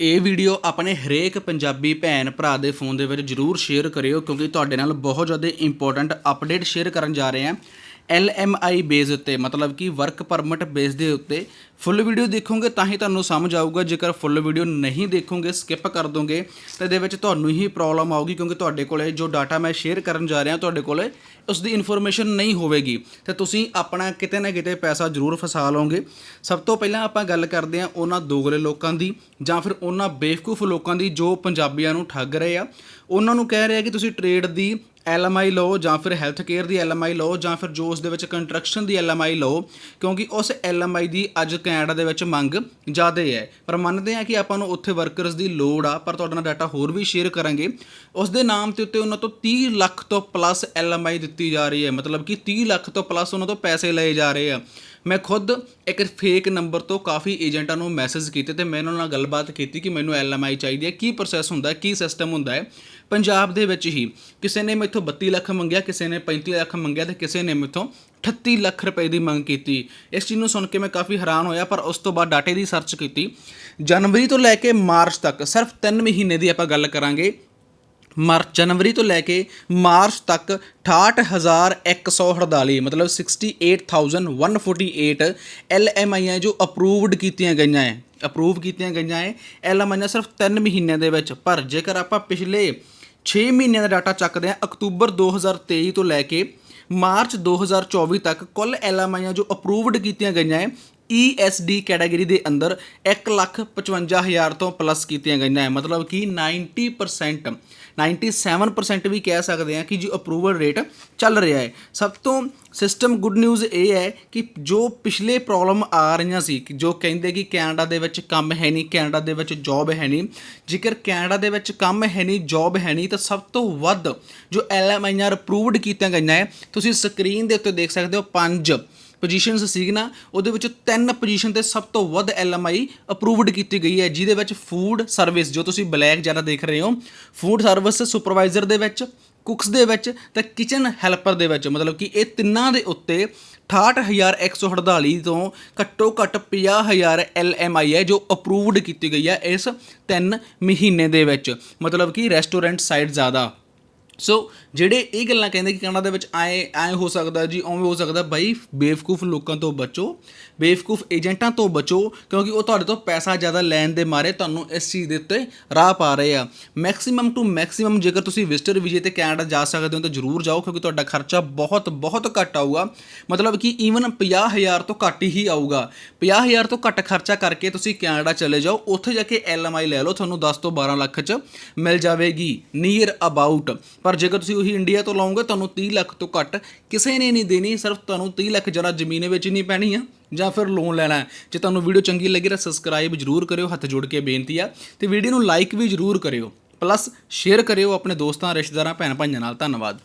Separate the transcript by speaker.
Speaker 1: ਇਹ ਵੀਡੀਓ ਆਪਣੇ ਹਰੇਕ ਪੰਜਾਬੀ ਭੈਣ ਭਰਾ ਦੇ ਫੋਨ ਦੇ ਵਿੱਚ ਜਰੂਰ ਸ਼ੇਅਰ ਕਰਿਓ, ਕਿਉਂਕਿ ਤੁਹਾਡੇ ਨਾਲ ਬਹੁਤ ਜ਼ਿਆਦਾ ਇੰਪੋਰਟੈਂਟ ਅਪਡੇਟ ਸ਼ੇਅਰ ਕਰਨ ਜਾ ਰਹੇ ਹਾਂ। LMI ਬੇਸ ਉੱਤੇ, ਮਤਲਬ ਕਿ ਵਰਕ ਪਰਮਿਟ ਬੇਸ ਦੇ ਉੱਤੇ ਫੁੱਲ ਵੀਡੀਓ ਦੇਖੋਗੇ ਤਾਂ ਹੀ ਤੁਹਾਨੂੰ ਸਮਝ ਆਊਗਾ, ਜੇਕਰ ਫੁੱਲ ਵੀਡੀਓ ਨਹੀਂ ਦੇਖੋਗੇ ਸਕਿਪ ਕਰ ਦੋਗੇ, ਤਾਂ ਇਹਦੇ ਵਿੱਚ ਤੁਹਾਨੂੰ ਹੀ ਪ੍ਰੋਬਲਮ ਆਊਗੀ, ਕਿਉਂਕਿ ਤੁਹਾਡੇ ਕੋਲੇ ਜੋ ਡਾਟਾ ਮੈਂ ਸ਼ੇਅਰ ਕਰਨ ਜਾ ਰਿਹਾ, ਤੁਹਾਡੇ ਕੋਲੇ ਉਸ ਦੀ ਇਨਫੋਰਮੇਸ਼ਨ ਨਹੀਂ ਹੋਵੇਗੀ। ਤੇ ਤੁਸੀਂ ਆਪਣਾ ਕਿਤੇ ਨਾ ਕਿਤੇ ਪੈਸਾ ਜ਼ਰੂਰ ਫਸਾ ਲਓਗੇ। ਸਭ ਤੋਂ ਪਹਿਲਾਂ ਆਪਾਂ ਗੱਲ ਕਰਦੇ ਹਾਂ ਉਹਨਾਂ ਦੋਗਲੇ ਲੋਕਾਂ ਦੀ, ਜਾਂ ਫਿਰ ਉਹਨਾਂ ਬੇਵਕੂਫ ਲੋਕਾਂ ਦੀ ਜੋ ਪੰਜਾਬੀਆਂ ਨੂੰ ਠੱਗ ਰਹੇ ਆ। ਉਹਨਾਂ ਨੂੰ ਕਹਿ ਰਿਹਾ ਕਿ ਤੁਸੀਂ ਟ੍ਰੇਡ ਦੀ ਐਲਐਮਆਈ ਲਓ ਜਾਂ ਫਿਰ ਹੈਲਥ ਕੇਅਰ ਦੀ ਐਲਐਮਆਈ ਲਓ ਜਾਂ ਫਿਰ ਜੋ ਉਸ ਦੇ ਵਿੱਚ ਕੰਸਟਰਕਸ਼ਨ ਦੀ ਐਲਐਮਆਈ ਲਓ, ਕਿਉਂਕਿ ਉਸ ਐਲਐਮਆਈ ਦੀ ਅੱਜ ਕੈਨੇਡਾ ਦੇ ਵਿੱਚ ਮੰਗ ਜ਼ਿਆਦਾ ਹੈ। ਪਰ ਮੰਨਦੇ ਆ ਕਿ ਆਪਾਂ ਨੂੰ ਉੱਥੇ ਵਰਕਰਸ ਦੀ ਲੋੜ ਆ, ਪਰ ਤੁਹਾਡੇ ਨਾਲ ਡਾਟਾ ਹੋਰ ਵੀ ਸ਼ੇਅਰ ਕਰਾਂਗੇ। ਉਸ ਦੇ ਨਾਮ ਤੇ ਉੱਤੇ ਉਹਨਾਂ ਤੋਂ 30 ਲੱਖ ਤੋਂ ਪਲੱਸ ਐਲਐਮਆਈ ਦਿੱਤੀ ਜਾ ਰਹੀ ਹੈ। ਮਤਲਬ ਕਿ 30 ਲੱਖ ਤੋਂ ਪਲੱਸ ਉਹਨਾਂ ਤੋਂ ਪੈਸੇ ਲਏ ਜਾ ਰਹੇ ਆ। ਮੈਂ ਖੁਦ ਇੱਕ ਫੇਕ ਨੰਬਰ ਤੋਂ ਕਾਫੀ ਏਜੰਟਾਂ ਨੂੰ ਮੈਸੇਜ ਕੀਤੇ ਤੇ ਮੈਂ ਉਹਨਾਂ ਨਾਲ ਗੱਲਬਾਤ ਕੀਤੀ ਕਿ ਮੈਨੂੰ ਐਲਐਮਆਈ ਚਾਹੀਦੀ ਹੈ, ਕੀ ਪ੍ਰੋਸੈਸ ਹੁੰਦਾ ਹੈ, ਕੀ ਸਿਸਟਮ ਹੁੰਦਾ ਹੈ। ਪੰਜਾਬ ਦੇ ਵਿੱਚ ਹੀ ਕਿਸੇ ਨੇ ਮੈਥੋਂ 32 ਲੱਖ ਮੰਗਿਆ, ਕਿਸੇ ਨੇ 35 ਲੱਖ ਮੰਗਿਆ ਤੇ ਕਿਸੇ ਨੇ ਮੈਥੋਂ 38 ਲੱਖ ਰੁਪਏ ਦੀ ਮੰਗ ਕੀਤੀ। ਇਸ ਚੀਜ਼ ਨੂੰ ਸੁਣ ਕੇ ਮੈਂ ਕਾਫੀ ਹੈਰਾਨ ਹੋਇਆ, ਪਰ ਉਸ ਤੋਂ ਬਾਅਦ ਡਾਟੇ ਦੀ ਸਰਚ ਕੀਤੀ। ਜਨਵਰੀ ਤੋਂ ਲੈ ਕੇ ਮਾਰਚ ਤੱਕ ਸਿਰਫ 3 ਮਹੀਨੇ ਦੀ ਆਪਾਂ ਗੱਲ ਕਰਾਂਗੇ। ਮਾਰ, ਜਨਵਰੀ ਤੋਂ ਲੈ ਕੇ ਮਾਰਚ ਤੱਕ 68148 ਮਤਲਬ 68148 ਐਲਐਮਆਈ ਹੈ ਜੋ ਅਪਰੂਵਡ ਕੀਤੀਆਂ ਗਈਆਂ ਹੈ ਅਪਰੂਵ ਕੀਤੀਆਂ ਗਈਆਂ ਹੈ ਐਲਐਮਆਈ ਸਿਰਫ 3 ਮਹੀਨਿਆਂ ਦੇ ਵਿੱਚ। ਪਰ ਜੇਕਰ ਆਪਾਂ ਪਿਛਲੇ 6 ਮਹੀਨਿਆਂ ਦਾ ਡਾਟਾ ਚੱਕਦੇ ਹਾਂ, ਅਕਤੂਬਰ 2023 ਤੋਂ ਲੈ ਕੇ ਮਾਰਚ 2024 ਤੱਕ ਕੁੱਲ ਐਲਐਮਆਈਆਂ ਜੋ ਅਪਰੂਵਡ ਕੀਤੀਆਂ ਗਈਆਂ ਹੈ ESD ਕੈਟਾਗਰੀ ਦੇ ਅੰਦਰ 155000 ਤੋਂ ਪਲੱਸ ਕੀਤੀਆਂ ਗਈਆਂ ਹੈ ਮਤਲਬ ਕਿ 90% 97% ਵੀ ਕਹਿ ਸਕਦੇ ਹਾਂ ਕਿ ਜੀ ਅਪਰੂਵਲ ਰੇਟ ਚੱਲ ਰਿਹਾ ਹੈ। ਸਭ ਤੋਂ ਸਿਸਟਮ ਗੁੱਡ ਨਿਊਜ਼ ਇਹ ਹੈ ਕਿ ਜੋ ਪਿਛਲੇ ਪ੍ਰੋਬਲਮ ਆ ਰਹੀਆਂ ਸੀ ਜੋ ਕਹਿੰਦੇ ਕਿ ਕੈਨੇਡਾ ਦੇ ਵਿੱਚ ਕੰਮ ਹੈ ਨਹੀਂ, ਕੈਨੇਡਾ ਦੇ ਵਿੱਚ ਜੌਬ ਹੈ ਨਹੀਂ, ਜੇਕਰ ਕੈਨੇਡਾ ਦੇ ਵਿੱਚ ਕੰਮ ਹੈ ਨਹੀਂ ਜੌਬ ਹੈ ਨਹੀਂ, ਤਾਂ ਸਭ ਤੋਂ ਵੱਧ ਜੋ ਐਲਐਮਆਈਆਰ ਅਪਰੂਵਡ ਕੀਤੀਆਂ ਗਈਆਂ ਹੈ ਤੁਸੀਂ ਸਕਰੀਨ ਦੇ ਉੱਤੇ ਦੇਖ ਸਕਦੇ ਹੋ ਪੰਜ। ਪੋਜੀਸ਼ਨਸ ਸੀ ਨਾ, ਉਹਦੇ ਵਿੱਚ ਤਿੰਨ ਪੋਜੀਸ਼ਨ ਤੇ ਸਭ ਤੋਂ ਵੱਧ ਐਲਐਮਆਈ ਅਪਰੂਵਡ ਕੀਤੀ ਗਈ ਹੈ, ਜਿਹਦੇ ਵਿੱਚ ਫੂਡ ਸਰਵਿਸ ਜੋ ਤੁਸੀਂ ਬਲੈਕ ਜ਼ਿਆਦਾ ਦੇਖ ਰਹੇ ਹੋ ਫੂਡ ਸਰਵਿਸ ਸੁਪਰਵਾਈਜ਼ਰ ਦੇ ਵਿੱਚ ਕੁਕਸ ਦੇ ਵਿੱਚ ਤੇ ਕਿਚਨ ਹੈਲਪਰ ਦੇ ਵਿੱਚ। ਮਤਲਬ ਕਿ ਇਹ ਤਿੰਨਾਂ ਦੇ ਉੱਤੇ 68148 ਤੋਂ ਘੱਟੋ ਘੱਟ 50000 ਐਲਐਮਆਈ ਹੈ, ਜੋ ਅਪਰੂਵਡ ਕੀਤੀ ਗਈ ਹੈ ਇਸ 3 ਮਹੀਨੇ ਦੇ ਵਿੱਚ। ਮਤਲਬ ਕਿ ਰੈਸਟੋਰੈਂਟ ਸਾਈਡ ਜ਼ਿਆਦਾ। ਸੋ ਜਿਹੜੇ ਇਹ ਗੱਲਾਂ ਕਹਿੰਦੇ ਕਿ ਕੈਨੇਡਾ ਦੇ ਵਿੱਚ ਆਏ ਐ ਹੋ ਸਕਦਾ ਜੀ, ਉਵੇਂ ਹੋ ਸਕਦਾ ਬਾਈ ਬੇਵਕੂਫ ਲੋਕਾਂ ਤੋਂ ਬਚੋ, ਬੇਵਕੂਫ ਏਜੰਟਾਂ ਤੋਂ ਬਚੋ, ਕਿਉਂਕਿ ਉਹ ਤੁਹਾਡੇ ਤੋਂ ਪੈਸਾ ਜ਼ਿਆਦਾ ਲੈਣ ਦੇ ਮਾਰੇ ਤੁਹਾਨੂੰ ਇਸ ਚੀਜ਼ ਦੇ ਉੱਤੇ ਰਾਹ ਪਾ ਰਹੇ ਆ। ਮੈਕਸਿਮਮ ਟੂ ਮੈਕਸਿਮਮ ਜੇਕਰ ਤੁਸੀਂ ਵਿਜ਼ਟਰ ਵੀਜ਼ੇ ਤੇ ਕੈਨੇਡਾ ਜਾ ਸਕਦੇ ਹੋ ਤਾਂ ਜ਼ਰੂਰ ਜਾਓ, ਕਿਉਂਕਿ ਤੁਹਾਡਾ ਖਰਚਾ ਬਹੁਤ ਬਹੁਤ ਘੱਟ ਆਊਗਾ। ਮਤਲਬ ਕਿ ਈਵਨ 50000 ਤੋਂ ਘੱਟ ਹੀ ਆਊਗਾ। 50000 ਤੋਂ ਘੱਟ ਖਰਚਾ ਕਰਕੇ ਤੁਸੀਂ ਕੈਨੇਡਾ ਚਲੇ ਜਾਓ, ਉੱਥੇ ਜਾ ਕੇ ਐਲਐਮਆਈ ਲੈ ਲਓ, ਤੁਹਾਨੂੰ 10 ਤੋਂ 12 ਲੱਖ ਚ ਮਿਲ ਜਾਵੇਗੀ ਨੀਅਰ ਅਬਾਊਟ ਪਰ ਜੇਕਰ ਤੁਸੀਂ ਤੁਸੀਂ ਇੰਡੀਆ ਤੋਂ ਲਾਓਗੇ, ਤੁਹਾਨੂੰ 30 ਲੱਖ ਤੋਂ ਘੱਟ ਕਿਸੇ ਨੇ ਨਹੀਂ ਦੇਣੀ, ਸਿਰਫ ਤੁਹਾਨੂੰ 30 ਲੱਖ ਜਰਾ ਜ਼ਮੀਨ ਵਿੱਚ ਨਹੀਂ ਪੈਣੀ ਆ, ਜਾਂ ਫਿਰ ਲੋਨ ਲੈਣਾ ਹੈ। ਜੇ ਤੁਹਾਨੂੰ ਵੀਡੀਓ ਚੰਗੀ ਲੱਗੀ ਤਾਂ ਸਬਸਕ੍ਰਾਈਬ ਜ਼ਰੂਰ ਕਰਿਓ, ਹੱਥ ਜੋੜ ਕੇ ਬੇਨਤੀ ਆ। ਤੇ ਵੀਡੀਓ ਨੂੰ ਲਾਈਕ ਵੀ ਜ਼ਰੂਰ ਕਰਿਓ ਪਲੱਸ ਸ਼ੇਅਰ ਕਰਿਓ ਆਪਣੇ ਦੋਸਤਾਂ, ਰਿਸ਼ਤੇਦਾਰਾਂ ਭੈਣ ਭਾਈਆਂ ਨਾਲ। ਧੰਨਵਾਦ।